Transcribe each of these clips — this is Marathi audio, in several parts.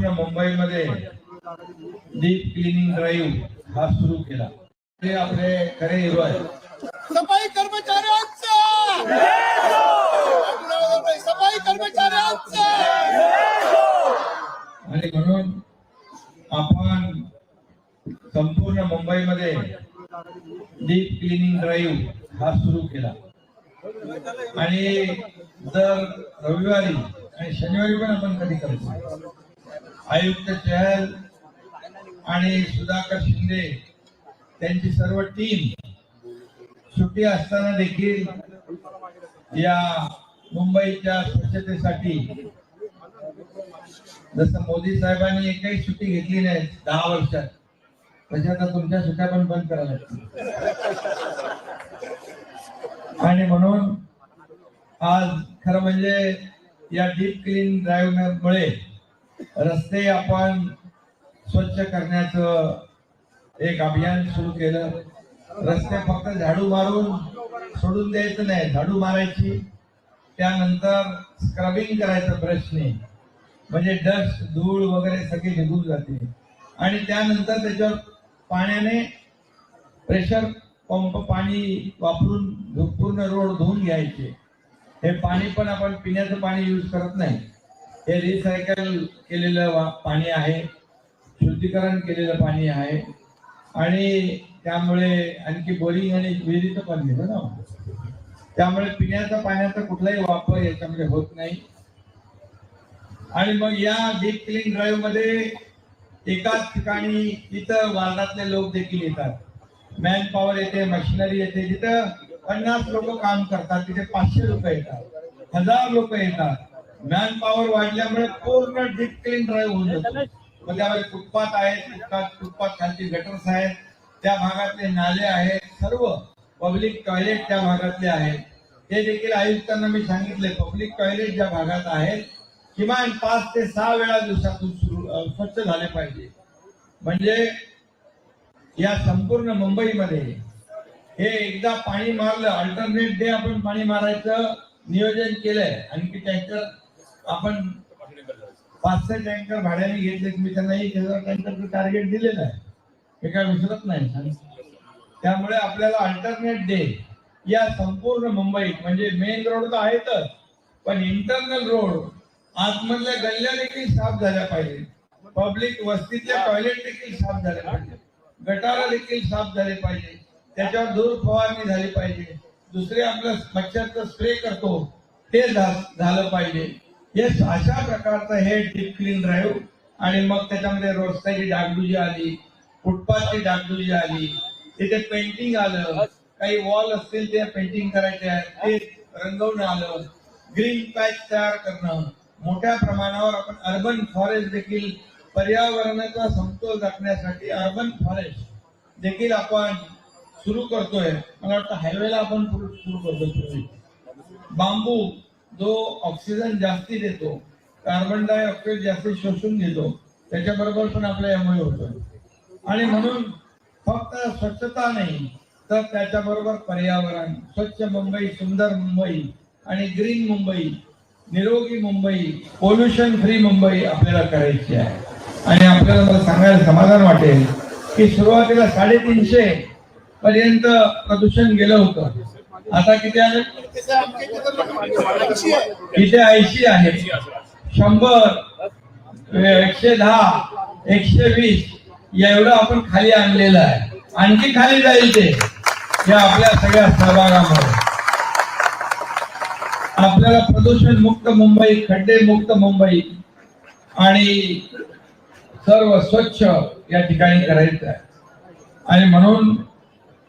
संपूर्ण मुंबईमध्ये डीप क्लिनिंग ड्राईव्ह हा सुरू केला. हे आपले खरे हिरो आहेत. सफाई कर्मचाऱ्यांचा! सफाई कर्मचाऱ्यांचा! आणि म्हणून आपण संपूर्ण मुंबईमध्ये डीप क्लिनिंग ड्राईव्ह हा सुरू केला. आणि दर रविवारी आणि शनिवारी पण आपण कधी करतो आयुक्त चहल आणि सुधाकर शिंदे त्यांची सर्व टीम सुट्टी असताना देखील या मुंबईच्या स्वच्छतेसाठी जसं मोदी साहेबांनी एकही सुट्टी घेतली नाही दहा वर्षात तशा आता तुमच्या सुट्ट्या पण बंद करायला लागतील. आणि म्हणून आज खरं म्हणजे या डीप क्लीन ड्राईव्ह मुळे रस्ते आपण स्वच्छ करण्याचं एक अभियान सुरू केलं. रस्ते फक्त झाडू मारून सोडून द्यायचं नाही झाडू मारायची. त्यानंतर स्क्रबिंग करायचं ब्रशने म्हणजे डस्ट धूळ वगैरे सगळी निघून जाते. आणि त्यानंतर त्याच्यावर पाण्याने प्रेशर पंप पाणी वापरून पूर्ण रोड धुवून घ्यायचे. हे पाणी पण आपण पिण्याचं पाणी यूज करत नाही. हे रिसायकल केलेलं पाणी आहे. शुद्धीकरण केलेलं पाणी आहे. आणि त्यामुळे आणखी बोरिंग आणि विहिरीचं पण दिलं हो ना? त्यामुळे पिण्याचा पाण्याचा कुठलाही वापर याच्यामध्ये होत नाही. आणि मग या डीप क्लीन ड्राईव्हमध्ये एकाच ठिकाणी इथं वार्डातले लोक देखील येतात. मॅन पॉवर येते मशिनरी येते. जिथं पन्नास लोक काम करतात तिथे पाचशे लोक येतात. हजार लोक येतात. मॅन पॉवर वाढल्यामुळे पूर्ण डीप क्लीन ड्राईव्ह होऊन जातो. मग त्यामध्ये फुटपाथ आहेत फुटपाथ फुटपाथ खालची गटर्स आहेत त्या भागातले नाले आहेत सर्व पब्लिक टॉयलेट त्या भागातले आहेत. हे देखील आयुक्तांना मी सांगितले पब्लिक टॉयलेट ज्या भागात आहेत किमान पाच ते सहा वेळा दिवसातून सुरू स्वच्छ झाले पाहिजे. म्हणजे या संपूर्ण मुंबईमध्ये हे एकदा पाणी मारलं अल्टरनेट डे आपण पाणी मारायचं नियोजन केलंय. आणखी टँकर आपण पाचशे टँकर भाड्याने घेतले मी त्यांना एक हजार टँकरचं टार्गेट दिलेलं आहे. हे काय विसरत नाही. त्यामुळे आपल्याला अल्टरनेट डे या संपूर्ण मुंबईत म्हणजे मेन रोड तर आहेतच पण इंटरनल रोड आतमधल्या गल्ल्या देखील साफ झाल्या पाहिजे. पब्लिक वस्तीतल्या टॉयलेट देखील साफ झाले पाहिजे. गटारा देखील साफ झाले पाहिजे. त्याच्यावर धूर फवारणी झाली पाहिजे. दुसरे आपलं मच्छरचं स्प्रे करतो ते झालं पाहिजे. हे अशा प्रकारचं हे डीप क्लीन ड्राईव्ह आणि मग त्याच्यामध्ये रस्त्याची डागडुजी आली फुटपाथची डागडुजी आली तिथे पेंटिंग आलं काही वॉल असतील ते पेंटिंग करायचे आहे ते रंगवणं आलं ग्रीन पॅच तयार करणं. मोठ्या प्रमाणावर आपण अर्बन फॉरेस्ट देखील पर्यावरणाचा समतोल राखण्यासाठी अर्बन फॉरेस्ट देखील आपण सुरू करतोय. मला वाटतं हायवेला आपण सुरू करतो बांबू जो ऑक्सिजन जास्ती देतो कार्बन डायऑक्साईड जास्ती शोषून घेतो त्याच्याबरोबर पण आपल्या यामुळे होतो. आणि म्हणून फक्त स्वच्छता नाही तर त्याच्याबरोबर पर्यावरण स्वच्छ मुंबई सुंदर मुंबई आणि ग्रीन मुंबई निरोगी मुंबई पोल्युशन फ्री मुंबई आपल्याला करायची आहे. आणि आपल्याला मला सांगायला समाधान वाटेल की सुरुवातीला साडेतीनशे पर्यंत प्रदूषण गेलं होतं. आता किती आलं? इथे ऐंशी आहे. शंभर एकशे दहा एकशे वीस एवढं आपण खाली आणलेलं आहे. आणखी खाली जाईल ते या आपल्या सगळ्या सहभागामध्ये आपल्याला प्रदूषण मुक्त मुंबई खड्डे मुक्त मुंबई आणि सर्व स्वच्छ या ठिकाणी करायचं आहे. आणि म्हणून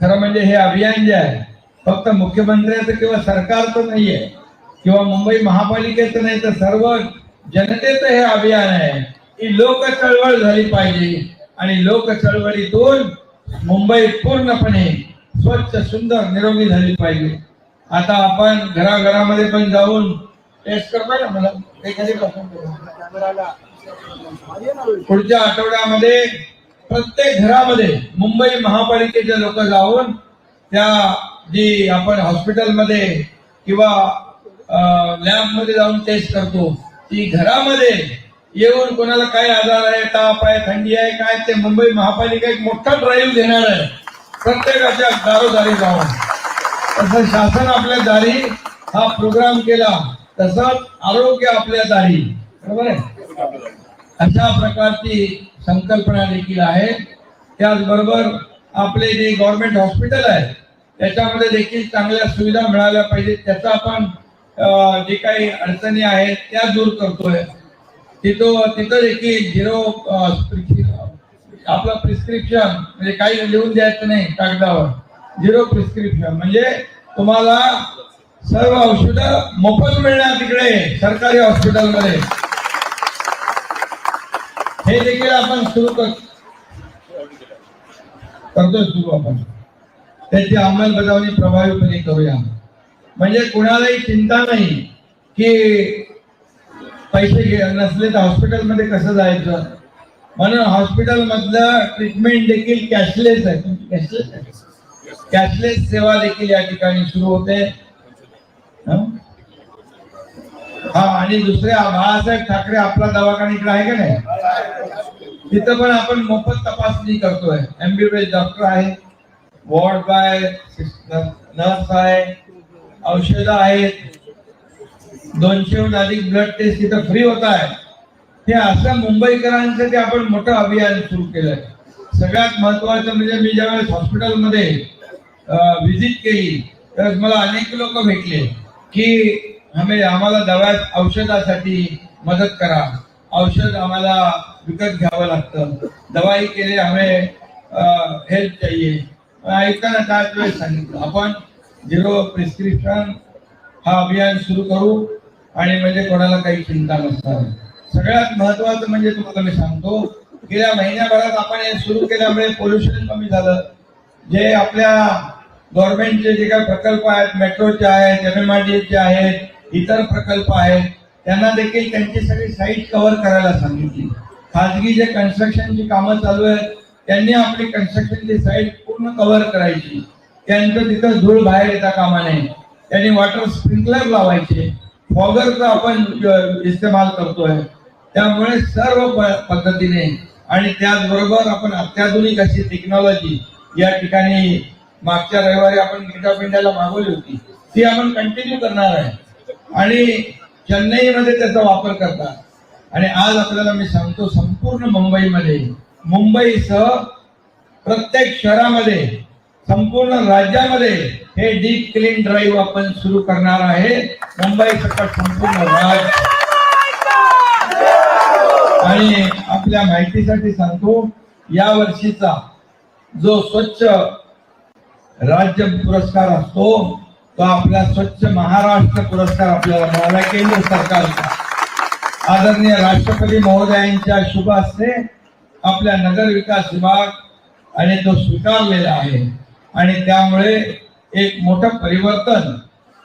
खरं म्हणजे हे अभियान जे आहे फक्त मुख्यमंत्र्याचं किंवा सरकारचं नाहीये किंवा मुंबई महापालिकेचं नाही तर सर्व जनतेचं हे अभियान आहे की लोक चळवळ झाली पाहिजे. आणि लोक चळवळीतून मुंबई पूर्णपणे स्वच्छ सुंदर निरोगी झाली पाहिजे. आता आपण घराघरामध्ये पण जाऊन टेस्ट करतोय ना मला एखादी पुढच्या आठवड्यामध्ये प्रत्येक घरामध्ये मुंबई महापालिकेचे लोक जाऊन त्या जी आपण हॉस्पिटलमध्ये किंवा लॅबमध्ये जाऊन टेस्ट करतो ती घरामध्ये येऊन कोणाला काय आजार आहे ताप आहे थंडी आहे काय ते मुंबई महापालिका एक मोठा ड्राईव्ह घेणार आहे. प्रत्येकाच्या दारोदारी जाऊन. तसं शासन आपल्या दारी हा प्रोग्राम केला तसंच आरोग्य आपल्या दारी. बरोबर आहे? अशा प्रकारची संकल्पना देखील आहे. त्याचबरोबर आपले जे गव्हर्नमेंट हॉस्पिटल आहे त्याच्यामध्ये देखील चांगल्या सुविधा मिळाल्या पाहिजेत. त्याचा आपण जे काही अडचणी आहेत त्या दूर करतोय. तिथं तिथं देखील झिरो आपलं प्रिस्क्रिप्शन म्हणजे काही लिहून द्यायचं नाही कागदावर. Zero prescription. म्हणजे तुम्हाला सर्व औषधं मोफत मिळणार तिकडे सरकारी हॉस्पिटलमध्ये. हे देखील आपण सुरू कर करतोय सुरू आपण. त्याची अंमलबजावणी प्रभावीपणे करूया. म्हणजे कुणालाही चिंता नाही की पैसे घे नसले तर हॉस्पिटलमध्ये कसं जायचं? म्हणून हॉस्पिटल मधलं ट्रीटमेंट देखील कॅशलेस आहे. कॅशलेस आहे. कॅशलेस सेवा देखील या ठिकाणी सुरू होते. हा? आणि दुसरे बाळासाहेब ठाकरे आपला दवाखाना इकडे आहे का नाही? तिथं पण आपण मोफत तपासणी करतोय. एमबीबीएस डॉक्टर आहे. वॉर्ड बाय नर्स आहे औषध आहेत दोनशेहून अधिक ब्लड टेस्ट तिथं फ्री होत आहे. हे असं मुंबईकरांसाठी आपण मोठं अभियान सुरू केलंय. सगळ्यात महत्वाचं म्हणजे मी ज्यावेळेस हॉस्पिटलमध्ये व्हिजिट केली त्यावेळेस मला अनेक लोक भेटले की आम्ही आम्हाला दव्या औषधासाठी मदत करा. औषध आम्हाला विकत घ्यावं लागतं. दवाई केली लिए हमें हेल्प चाहिए. ऐकताना त्याच वेळेस सांगितलं? आपण झिरो प्रिस्क्रिप्शन हा अभियान सुरू करू आणि म्हणजे कोणाला काही चिंता नसणार. सगळ्यात महत्वाचं म्हणजे तुम्हाला मी सांगतो गेल्या महिन्याभरात आपण हे सुरू केल्यामुळे पोल्युशन कमी झालं. जे आपल्या गव्हर्नमेंटचे जे काही प्रकल्प आहेत मेट्रोचे आहेत एम एम आर चे आहेत इतर प्रकल्प आहेत त्यांना देखील त्यांची सगळी साईट कव्हर करायला सांगितली. खाजगी जे कन्स्ट्रक्शनची कामं चालू आहेत त्यांनी आपली कन्स्ट्रक्शनची साईट पूर्ण कव्हर करायची. त्यांचं तिथं धूळ बाहेर येता कामा नये. त्यांनी वॉटर स्प्रिंकलर लावायचे. फॉगरचा आपण इस्तेमाल करतोय. त्यामुळे सर्व पद्धतीने आणि त्याचबरोबर आपण अत्याधुनिक अशी टेक्नॉलॉजी या ठिकाणी मागच्या रविवारी आपण गेट ऑफ इंडियाला मागवली होती. ती आपण कंटिन्यू करणार आहे. आणि चेन्नईमध्ये त्याचा वापर करतात. आणि आज आपल्याला मी सांगतो संपूर्ण मुंबईमध्ये मुंबईसह प्रत्येक शहरामध्ये संपूर्ण राज्यामध्ये हे डीप क्लीन ड्राईव्ह आपण सुरू करणार आहे. मुंबई सकट संपूर्ण राज आणि आपल्या माहितीसाठी सांगतो या वर्षीचा जो स्वच्छ राज्य पुरस्कार असतो तो आपला स्वच्छ महाराष्ट्र पुरस्कार आपल्याला मिळाला केंद्र सरकारचा. आदरणीय राष्ट्रपती महोदयांच्या शुभ असते आपल्या नगर विकास विभाग आणि तो स्वीकारलेला आहे. आणि त्यामुळे एक मोठं परिवर्तन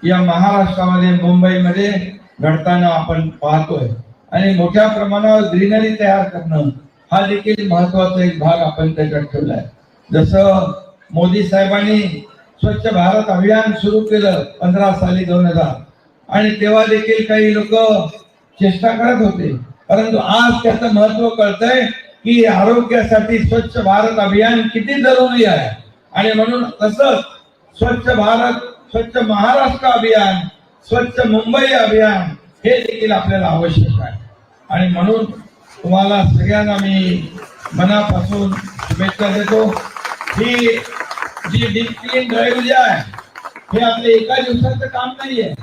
या महाराष्ट्रामध्ये मुंबईमध्ये घडताना आपण पाहतोय. आणि मोठ्या प्रमाणावर ग्रीनरी तयार करणं हा देखील महत्त्वाचा एक भाग आपण त्याच्यात ठेवलाय. जसं मोदी साहेबांनी स्वच्छ भारत अभियान सुरू केलं पंधरा साली दोन हजार. आणि तेव्हा देखील काही लोक चेष्टा करत होते. परंतु आज त्याचं महत्त्व कळतंय की आरोग्यासाठी स्वच्छ भारत अभियान किती जरुरी आहे? आणि म्हणून तसंच स्वच्छ भारत स्वच्छ महाराष्ट्र अभियान स्वच्छ मुंबई अभियान हे देखील आपल्याला आवश्यक आहे. आणि म्हणून तुम्हाला सगळ्यांना मी मनापासून शुभेच्छा देतो. ही जी डीप क्लीन ड्राईव्ह जी आहे हे आपले एका दिवसाचं काम नाहीये.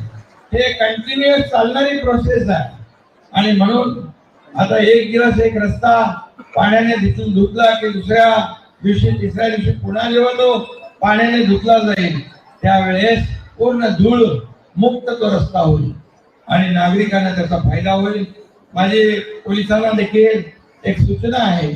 हे कंटिन्युअस चालणारी प्रोसेस आहे. आणि म्हणून आता एक दिवस एक रस्ता पाण्याने तिथून धुतला की दुसऱ्या दिवशी तिसऱ्या दिवशी पुन्हा जेव्हा तो पाण्याने धुतला जाईल. त्यावेळेस पूर्ण धूळ मुक्त तो रस्ता होईल. आणि नागरिकांना त्याचा फायदा होईल. माझे पोलिसांना देखील एक सूचना आहे.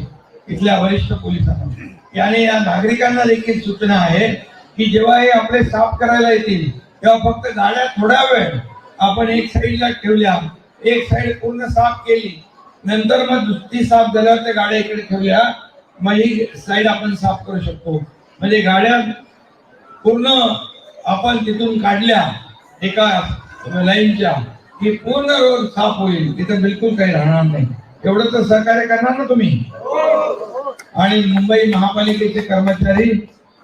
इथल्या वरिष्ठ पोलिसांना. याने या नागरिकांना देखील सूचना आहे की जेव्हा हे आपले साफ करायला येतील तेव्हा फक्त गाड्या थोडा वेळ आपण एक साईडला ठेवल्या एक साईड पूर्ण साफ केली नंतर मग दुसरी साफ झाल्यावर त्या गाड्या इकडे ठेवूया मग ही साईड आपण साफ करू शकतो. म्हणजे गाड्या पूर्ण आपण तिथून काढल्या एका लाईनच्या की पूर्ण रोड साफ होईल. तिथं बिलकुल काही राहणार नाही. एवढं तर सहकार्य करणार ना तुम्ही? आणि मुंबई महापालिकेचे कर्मचारी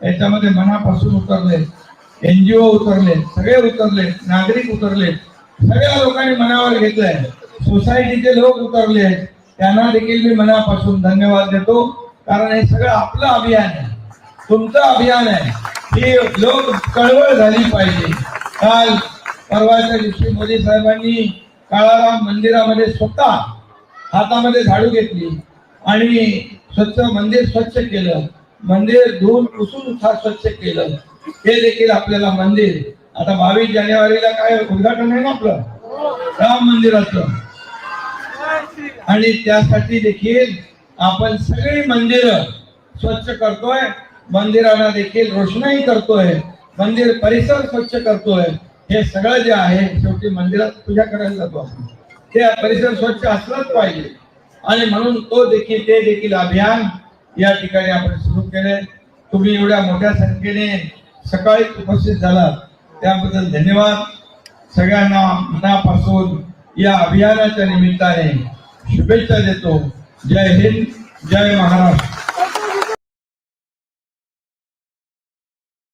याच्यामध्ये मनापासून उतरले. एनजीओ उतरले सगळे उतरले नागरिक उतरले. सगळ्या लोकांनी मनावर घेतलंय. सोसायटीचे लोक उतरले आहेत. त्यांना देखील मी मनापासून धन्यवाद देतो. कारण हे सगळं आपलं अभियान आहे. तुमचं अभियान आहे. ही लोक कळवळ झाली पाहिजे. काल परवाच्या दिवशी मोदी साहेबांनी काळाराम मंदिरामध्ये स्वतः हातामध्ये झाडू घेतली आणि स्वच्छ मंदिर स्वच्छ केलं. मंदिर धुवून पुसून स्वच्छ केलं. हे देखील आपल्याला मंदिर. आता बावीस जानेवारीला काय उद्घाटन आहे ना आपलं? राम मंदिराचं. आणि त्यासाठी देखील आपण सगळी मंदिरं स्वच्छ करतोय. मंदिरांना देखील रोषणाई करतोय. मंदिर परिसर स्वच्छ करतोय. हे सगळं जे आहे शेवटी मंदिरात पूजा करायला जातो आपण. ते परिसर स्वच्छ असलाच पाहिजे. आणि म्हणून तो देखील ते देखील अभियान या ठिकाणी आपण सुरू केले. तुम्ही एवढ्या मोठ्या संख्येने सकाळी उपस्थित झालात. त्याबद्दल धन्यवाद. सगळ्यांना मनापासून या अभियानाच्या निमित्ताने शुभेच्छा देतो. जय हिंद जय महाराष्ट्र.